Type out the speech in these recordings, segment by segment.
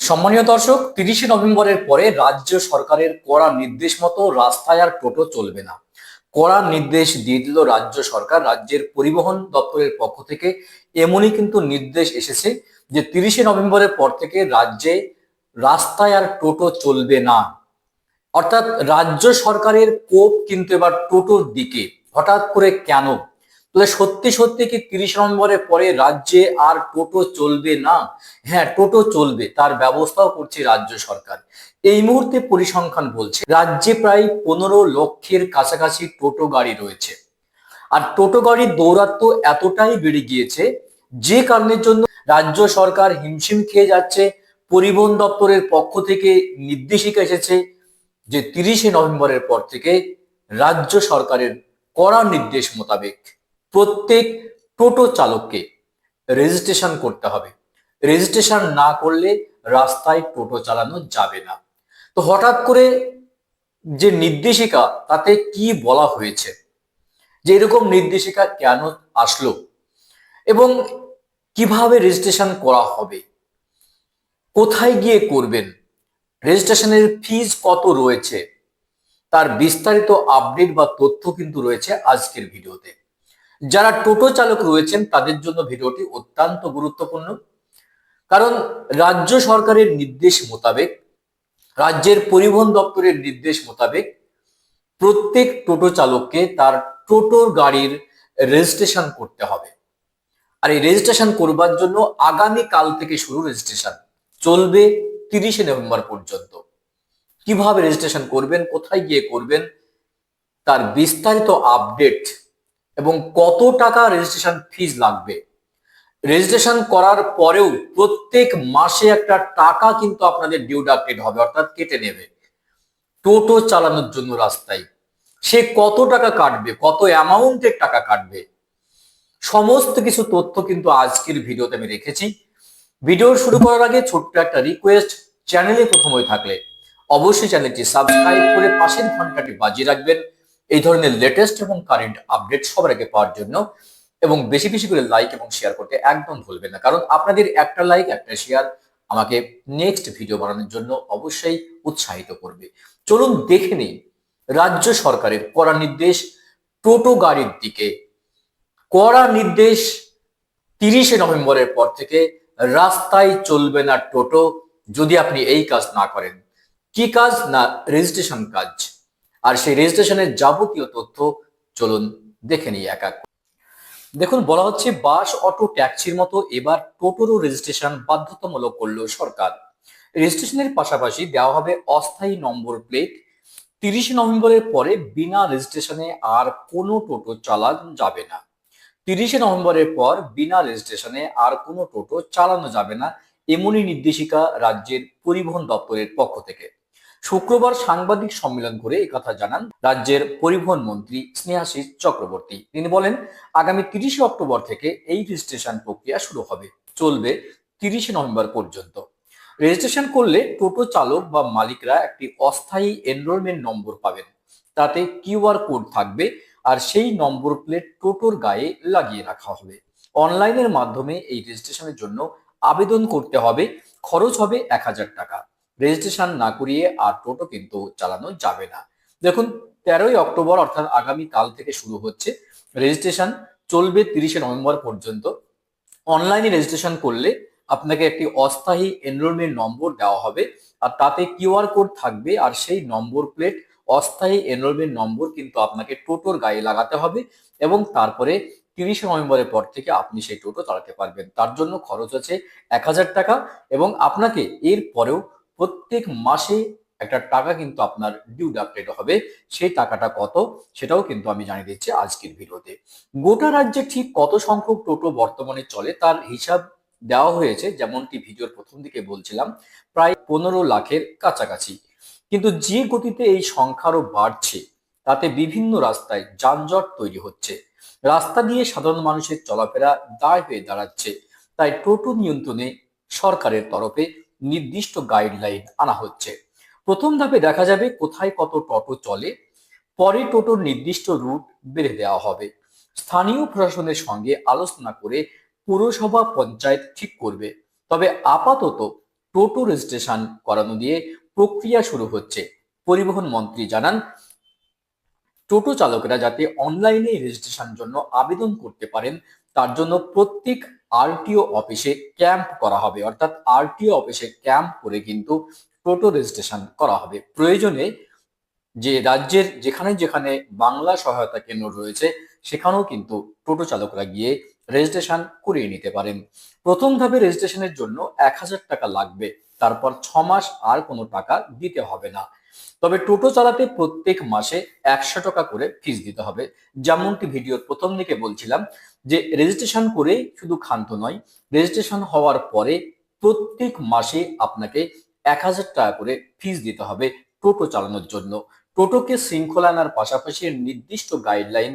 সম্মানীয় দর্শক, তিরিশে নভেম্বরের পরে রাজ্য সরকারের কড়া নির্দেশ মতো রাস্তায় আর টোটো চলবে না। কড়া নির্দেশ দিয়ে দিল রাজ্য সরকার, রাজ্যের পরিবহন দপ্তরের পক্ষ থেকে। এমনই কিন্তু নির্দেশ এসেছে যে তিরিশে নভেম্বরের পর থেকে রাজ্যে রাস্তায় আর টোটো চলবে না। অর্থাৎ রাজ্য সরকারের কোপ কিন্তু এবার টোটোর দিকে। হঠাৎ করে কেন? তাহলে সত্যি সত্যি কি তিরিশ নভেম্বরের পরে রাজ্যে আর টোটো চলবে না? হ্যাঁ টোটো চলবে, তার ব্যবস্থাও করছে রাজ্য সরকার। এই মুহূর্তে পরিসংখ্যান বলছে, রাজ্যে প্রায় পনেরো লক্ষের কাছাকাছি টোটো গাড়ি রয়েছে। আর টোটো গাড়ির দৌরাত্ম এতটাই বেড়ে গিয়েছে, যে কারণের জন্য রাজ্য সরকার হিমশিম খেয়ে যাচ্ছে। পরিবহন দপ্তরের পক্ষ থেকে নির্দেশিকা এসেছে যে তিরিশে নভেম্বরের পর থেকে রাজ্য সরকারের কড়া নির্দেশ মোতাবেক প্রত্যেক টোটো চালককে রেজিস্ট্রেশন করতে হবে। রেজিস্ট্রেশন না করলে রাস্তায় টোটো চালানো যাবে না। তো হঠাৎ করে যে নির্দেশিকা, তাতে কি বলা হয়েছে? যে এরকম নির্দেশিকা কেন আসলো? এবং কীভাবে রেজিস্ট্রেশন করা হবে? কোথায় গিয়ে করবেন? রেজিস্ট্রেশনের ফিজ কত রয়েছে? তার বিস্তারিত আপডেট বা তথ্য কিন্তু রয়েছে আজকের ভিডিওতে। যারা টোটো চালক রয়েছেন, তাদের জন্য ভিডিওটি অত্যন্ত গুরুত্বপূর্ণ। কারণ রাজ্য সরকারের নির্দেশ মোতাবেক, রাজ্যের পরিবহন দপ্তরের নির্দেশ মোতাবেক, প্রত্যেক টোটো চালককে তার টোটোর গাড়ির রেজিস্ট্রেশন করতে হবে। আর এই রেজিস্ট্রেশন করবার জন্য আগামী কাল থেকে শুরু রেজিস্ট্রেশন চলবে তিরিশে নভেম্বর পর্যন্ত। কীভাবে রেজিস্ট্রেশন করবেন, কোথায় গিয়ে করবেন, তার বিস্তারিত আপডেট এবং কত টাকা রেজিস্ট্রেশন ফিজ লাগবে? রেজিস্ট্রেশন করার পরেও প্রত্যেক মাসে একটা টাকা কিন্তু আপনাদের ডিউডাক্টেড হবে, অর্থাৎ কেটে নেবে। টোটো চালানোর জন্য রাস্তায়। সে কত টাকা কাটবে? কত অ্যামাউন্টের টাকা কাটবে? সমস্ত কিছু তথ্য কিন্তু আজকের ভিডিওতে আমি রেখেছি। ভিডিও শুরু করার আগে ছোট্ট একটা রিকোয়েস্ট চ্যানেলে প্রথম হয়ে থাকলে অবশ্যই চ্যানেলটি সাবস্ক্রাইব করে পাশের ঘন্টাটি বাজিয়ে রাখবেন। এই ধরনের লেটেস্ট এবং কারেন্ট আপডেট সবার আগে পাওয়ার জন্য এবং বেশি বেশি করে লাইক এবং শেয়ার করতে একদম ভুলবেন না। কারণ আপনাদের একটা লাইক একটা শেয়ার আমাকে নেক্সট ভিডিও বানানোর জন্য অবশ্যই উৎসাহিত করবে। চলুন দেখে নিই, রাজ্য সরকারের কড়া নির্দেশ টোটো গাড়ির দিকে। কড়া নির্দেশ তিরিশে নভেম্বরের পর থেকে রাস্তায় চলবে না টোটো। যদি আপনি এই কাজ না করেন, কি কাজ না রেজিস্ট্রেশন কাজ? আর সেই রেজিস্ট্রেশনের যাবতীয় তথ্য চলুন দেখে নিই এক এক দেখুন, বলা হচ্ছে বাস, অটো, ট্যাক্সির মতো এবার টোটোরও রেজিস্ট্রেশন বাধ্যতামূলক করল সরকার। রেজিস্ট্রেশনের পাশাপাশি দেওয়া হবে অস্থায়ী নম্বর প্লেট তিরিশে নভেম্বরের পরে বিনা রেজিস্ট্রেশনে আর কোনো টোটো চালানো যাবে না। তিরিশে নভেম্বরের পর বিনা রেজিস্ট্রেশনে আর কোনো টোটো চালানো যাবে না, এমনই নির্দেশিকা রাজ্যের পরিবহন দপ্তরের পক্ষ থেকে। শুক্রবার সাংবাদিক সম্মেলন করে একথা জানান রাজ্যের পরিবহন মন্ত্রী স্নেহাশিস চক্রবর্তী। তিনি বলেন, আগামী তিরিশে অক্টোবর থেকে এই রেজিস্ট্রেশন প্রক্রিয়া শুরু হবে। চলবে তিরিশে নভেম্বর পর্যন্ত। রেজিস্ট্রেশন করলে টোটো চালক বা মালিকরা একটি অস্থায়ী এনরোলমেন্ট নম্বর পাবেন। তাতে কিউআর কোড থাকবে আর সেই নম্বর প্লেট টোটোর গায়ে লাগিয়ে রাখা হবে। অনলাইনের মাধ্যমে এই রেজিস্ট্রেশনের জন্য আবেদন করতে হবে। খরচ হবে এক হাজার টাকা। রেজিস্ট্রেশন না করিয়ে আর টোটো কিন্তু চালানো যাবে না। দেখুন, তেরোই অক্টোবর, অর্থাৎ আগামী কাল থেকে শুরু হচ্ছে রেজিস্ট্রেশন, চলবে তিরিশে নভেম্বর পর্যন্ত। অনলাইনে রেজিস্ট্রেশন করলে আপনাকে একটি অস্থায়ী এনরোলমেন্ট নম্বর দেওয়া হবে আর তাতে কিউআর কোড থাকবে আর সেই নম্বর প্লেট, অস্থায়ী এনরোলমেন্ট নম্বর কিন্তু আপনাকে টোটোর গায়ে লাগাতে হবে এবং তারপরে তিরিশে নভেম্বরের পর থেকে আপনি সেই টোটো চালাতে পারবেন। তার জন্য খরচ আছে এক হাজার টাকা এবং আপনাকে এর পরেও প্রত্যেক মাসে একটা টাকা কিন্তু আপনার ডিউ ডাক্টেড হবে। সেই টাকাটা কত সেটাও কিন্তু আমি জানিয়ে দিচ্ছি আজকের ভিডিওতে। গোটা রাজ্যে ঠিক কত সংখ্যক টোটো বর্তমানে চলে তার হিসাব দেওয়া হয়েছে, যেমনটি ভিডিওর প্রথম দিকে বলছিলাম, প্রায় পনেরো লাখের কাছাকাছি। কিন্তু যে গতিতে এই সংখ্যারও বাড়ছে, তাতে বিভিন্ন রাস্তায় যানজট তৈরি হচ্ছে। রাস্তা দিয়ে সাধারণ মানুষের চলাফেরা দায় হয়ে দাঁড়াচ্ছে। তাই টোটো নিয়ন্ত্রণে সরকারের তরফে নির্দিষ্ট গাইডলাইন আনা হচ্ছে। প্রথম ধাপে দেখা যাবে কোথায় কত টোটো চলে, পরে টোটোর নির্দিষ্ট রুট বেড়ে দেওয়া হবে। স্থানীয় প্রশাসনের সঙ্গে আলোচনা করে পুরসভা পঞ্চায়েত ঠিক করবে। তবে আপাতত টোটো রেজিস্ট্রেশন করানো দিয়ে প্রক্রিয়া শুরু হচ্ছে। পরিবহন মন্ত্রী জানান, টোটো চালকেরা যাতে অনলাইনে রেজিস্ট্রেশন জন্য আবেদন করতে পারেন, তার জন্য প্রত্যেক আরটিও অফিসে ক্যাম্প করা হবে। অর্থাৎ আরটিও অফিসে ক্যাম্প করে কিন্তু টোটো রেজিস্ট্রেশন করা হবে। প্রয়োজনে যে রাজ্যের যেখানে যেখানে বাংলা সহায়তা কেন্দ্র রয়েছে, সেখানেও কিন্তু টোটো চালকরা গিয়ে রেজিস্ট্রেশন করিয়ে নিতে পারেন। প্রথম ধাপে রেজিস্ট্রেশনের জন্য এক হাজার টাকা লাগবে। তারপর ছ মাস আর কোনো টাকা দিতে হবে না। তবে টোটো চালাতে প্রত্যেক মাসে একশো টাকা করে ফিস দিতে হবে। যেমনটি ভিডিওর প্রথম দিকে বলছিলাম যে রেজিস্ট্রেশন করে শুধু ক্ষান্ত নয় রেজিস্ট্রেশন হওয়ার পরে প্রত্যেক মাসে আপনাকে এক হাজার টাকা করে ফিস দিতে হবে টোটো চালানোর জন্য। টোটোকে শৃঙ্খলা আনার পাশাপাশি নির্দিষ্ট গাইডলাইন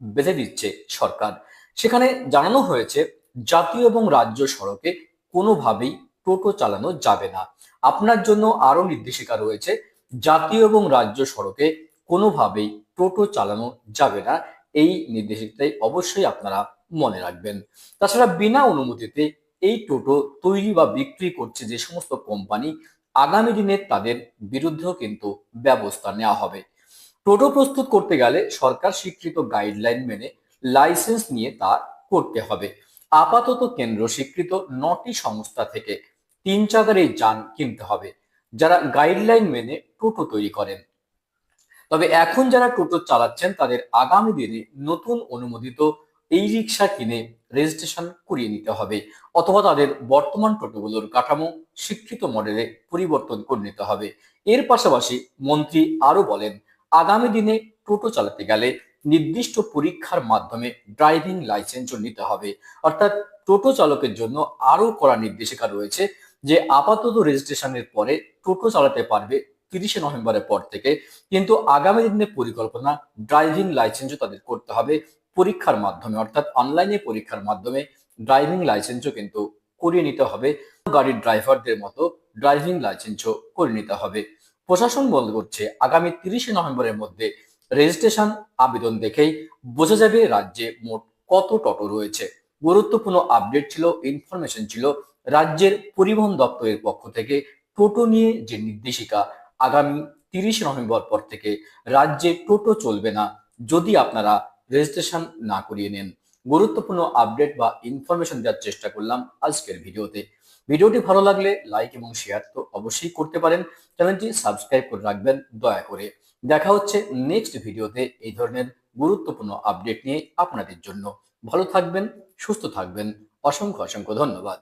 বেঁধে দিচ্ছে সরকার। সেখানে জানানো হয়েছে, জাতীয় এবং রাজ্য সড়কে কোনোভাবেই টোটো চালানো যাবে না। আপনার জন্য আরও নির্দেশিকা রয়েছে জাতীয় এবং রাজ্য সড়কে কোনোভাবেই টোটো চালানো যাবে না। এই নির্দেশিকাটাই অবশ্যই আপনারা মনে রাখবেন। তাছাড়া বিনা অনুমতিতে এই টোটো তৈরি বা বিক্রি করছে যে সমস্ত কোম্পানি, আগামী দিনে তাদের বিরুদ্ধেও কিন্তু ব্যবস্থা নেওয়া হবে। টোটো প্রস্তুত করতে গেলে সরকার স্বীকৃত গাইডলাইন মেনে লাইসেন্স নিয়ে তা করতে হবে। আপাতত কেন্দ্র স্বীকৃত নটি সংস্থা থেকে তিন চাকার এই যান কিনতে হবে। যারা গাইডলাইন মেনে টোটো তৈরি করেন। তবে এখন যারা টোটো চালাচ্ছেন, তাদের আগামী দিনে নতুন অনুমোদিত এই রিক্সা কিনে রেজিস্ট্রেশন করিয়ে নিতে হবে, অথবা তাদের বর্তমান টোটোগুলোর কাঠামো শিক্ষিত মডেলে পরিবর্তন করে নিতে হবে। এর পাশাপাশি মন্ত্রী আরও বলেন, আগামী দিনে টোটো চালাতে গেলে নির্দিষ্ট পরীক্ষার মাধ্যমে ড্রাইভিং লাইসেন্সও নিতে হবে। অর্থাৎ টোটো চালকের জন্য আরও কড়া নির্দেশিকা রয়েছে যে আপাতত রেজিস্ট্রেশনের পরে টোটো চালাতে পারবে তিরিশে নভেম্বরের পর থেকে। কিন্তু আগামী দিনে পরিকল্পনা ড্রাইভিং লাইসেন্সও তাদের করতে হবে পরীক্ষার মাধ্যমে। অর্থাৎ অনলাইনে পরীক্ষার মাধ্যমে ড্রাইভিং লাইসেন্সও কিন্তু করিয়ে নিতে হবে। গাড়ির ড্রাইভারদের মতো ড্রাইভিং লাইসেন্সও করে নিতে হবে। প্রশাসন বল করছে আগামী তিরিশে নভেম্বরের মধ্যে রেজিস্ট্রেশন আবেদন দেখেই বোঝা যাবে রাজ্যে মোট কত টোটো রয়েছে। গুরুত্বপূর্ণ আপডেট ছিল ইনফরমেশন ছিল রাজ্যের পরিবহন দপ্তরের পক্ষ থেকে টোটো নিয়ে যে নির্দেশিকা, আগামী তিরিশে নভেম্বর পর থেকে রাজ্যে টোটো চলবে না যদি আপনারা রেজিস্ট্রেশন না করিয়ে নেন। গুরুত্বপূর্ণ আপডেট বা ইনফরমেশন দেওয়ার চেষ্টা করলাম আজকের ভিডিওতে। ভিডিওটি ভালো লাগলে লাইক এবং শেয়ার তো অবশ্যই করতে পারেন। চ্যানেলটি সাবস্ক্রাইব করে রাখবেন দয়া করে। দেখা হচ্ছে নেক্সট ভিডিওতে এই ধরনের গুরুত্বপূর্ণ আপডেট নিয়ে আপনাদের জন্য। ভালো থাকবেন, সুস্থ থাকবেন। অসংখ্য অসংখ্য ধন্যবাদ।